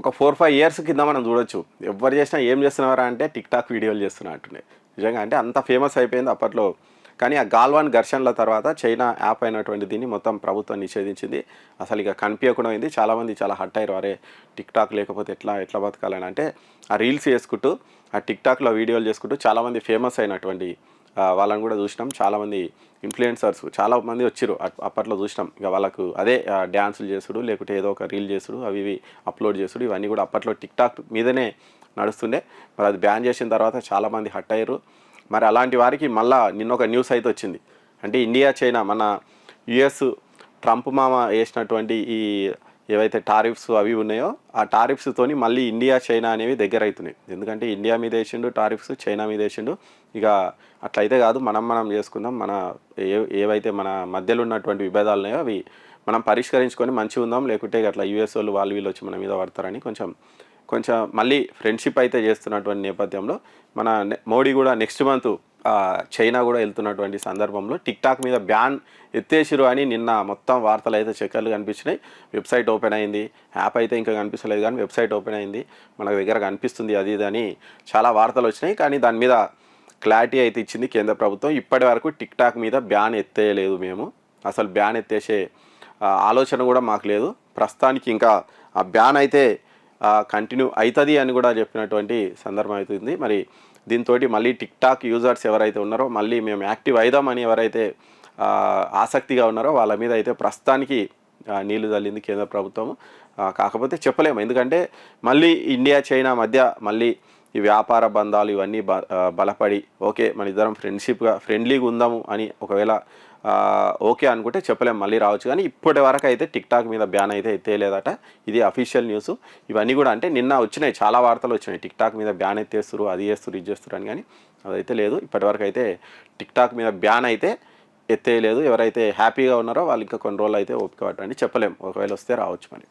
ఒక four five years కింద మనం చూడొచ్చు. ఎవరు చేసినా ఏం చేస్తున్నారా అంటే టిక్ టాక్ వీడియోలు చేస్తున్నా అంటుండే. నిజంగా అంటే అంత ఫేమస్ అయిపోయింది అప్పట్లో. కానీ ఆ గాల్వాన్ ఘర్షణల తర్వాత చైనా యాప్ అయినటువంటి దీన్ని మొత్తం ప్రభుత్వం నిషేధించింది. అసలు ఇక కనిపించకుండా అయింది. చాలామంది చాలా హట్ అయ్యారు. అరే టిక్ టాక్ లేకపోతే ఎట్లా ఎట్లా బతకాలని అంటే ఆ రీల్స్ చేసుకుంటూ ఆ టిక్ టాక్లో వీడియోలు చేసుకుంటూ చాలామంది ఫేమస్ అయినటువంటి వాళ్ళని కూడా చూసినాం. చాలామంది ఇన్ఫ్లుయెన్సర్స్ చాలా మంది వచ్చారు అప్పట్లో చూసినాం. ఇక వాళ్ళకు అదే డ్యాన్సులు చేసుడు లేకుంటే ఏదో ఒక రీల్ చేసుడు అవి ఇవి అప్లోడ్ చేసుడు. ఇవన్నీ కూడా అప్పట్లో టిక్ టాక్ మీదనే నడుస్తుండే. మరి అది బ్యాన్ చేసిన తర్వాత చాలామంది హట్ అయ్యారు. మరి అలాంటి వారికి మళ్ళా నిన్న ఒక న్యూస్ అయితే వచ్చింది. అంటే ఇండియా చైనా మన యుఎస్ ట్రంప్ మామ వేసినటువంటి ఈ ఏవైతే టారిఫ్స్ అవి ఉన్నాయో ఆ టారిఫ్స్తోని మళ్ళీ ఇండియా చైనా అనేవి దగ్గర అవుతున్నాయి. ఎందుకంటే ఇండియా మీద వేసిండు టారిఫ్స్ చైనా మీద వేసిండు. ఇక అట్లయితే కాదు మనం మనం చేసుకుందాం. మన ఏ ఏవైతే మన మధ్యలో ఉన్నటువంటి విభేదాలు ఉన్నాయో అవి మనం పరిష్కరించుకొని మంచిగా ఉందాం. లేకుంటే అట్లా యూఎస్ వాళ్ళు వాళ్ళు వీళ్ళు వచ్చి మన మీద పడతారని కొంచెం కొంచెం మళ్ళీ ఫ్రెండ్షిప్ అయితే చేస్తున్నటువంటి నేపథ్యంలో మన మోడీ కూడా నెక్స్ట్ మంత్ చైనా కూడా వెళ్తున్నటువంటి సందర్భంలో టిక్ టాక్ మీద బ్యాన్ ఎత్తేసిరు అని నిన్న మొత్తం వార్తలు అయితే చక్కర్లు కనిపించినాయి. వెబ్సైట్ ఓపెన్ అయింది. యాప్ అయితే ఇంకా కనిపిస్తలేదు కానీ వెబ్సైట్ ఓపెన్ అయింది. మన దగ్గర కనిపిస్తుంది అది ఇది అని చాలా వార్తలు వచ్చినాయి. కానీ దాని మీద క్లారిటీ అయితే ఇచ్చింది కేంద్ర ప్రభుత్వం. ఇప్పటి వరకు టిక్ టాక్ మీద బ్యాన్ ఎత్తేయలేదు మేము. అసలు బ్యాన్ ఎత్తేసే ఆలోచన కూడా మాకు లేదు. ప్రస్తుతానికి ఇంకా ఆ బ్యాన్ అయితే కంటిన్యూ అవుతుంది అని కూడా చెప్పినటువంటి సందర్భం అవుతుంది. మరి దీంతో మళ్ళీ టిక్ టాక్ యూజర్స్ ఎవరైతే ఉన్నారో మళ్ళీ మేము యాక్టివ్ అవుదామని ఎవరైతే ఆసక్తిగా ఉన్నారో వాళ్ళ మీద అయితే ప్రస్తుతానికి నీళ్ళు చల్లింది కేంద్ర ప్రభుత్వం కాకపోతే చెప్పలేము. ఎందుకంటే మళ్ళీ ఇండియా చైనా మధ్య మళ్ళీ ఈ వ్యాపార బంధాలు ఇవన్నీ బ బలపడి ఓకే మన ఇద్దరం ఫ్రెండ్షిప్గా ఫ్రెండ్లీగా ఉందాము అని ఒకవేళ ఓకే అనుకుంటే చెప్పలేం మళ్ళీ రావచ్చు. కానీ ఇప్పటి వరకు అయితే టిక్ టాక్ మీద బ్యాన్ అయితే ఎత్తేయలేదట ఇది అఫీషియల్ న్యూస్. ఇవన్నీ కూడా అంటే నిన్న వచ్చినాయి చాలా వార్తలు వచ్చినాయి. టిక్ టాక్ మీద బ్యాన్ ఎత్తేస్తారు అది చేస్తారు ఇది చేస్తారు అని కానీ అదైతే లేదు. ఇప్పటివరకు అయితే టిక్ టాక్ మీద బ్యాన్ అయితే ఎత్తేయలేదు ఎవరైతే హ్యాపీగా ఉన్నారో వాళ్ళు ఇంకా కొన్ని రోజులు అయితే ఓపిక పట్టండి చెప్పలేం. ఒకవేళ వస్తే రావచ్చు మరి.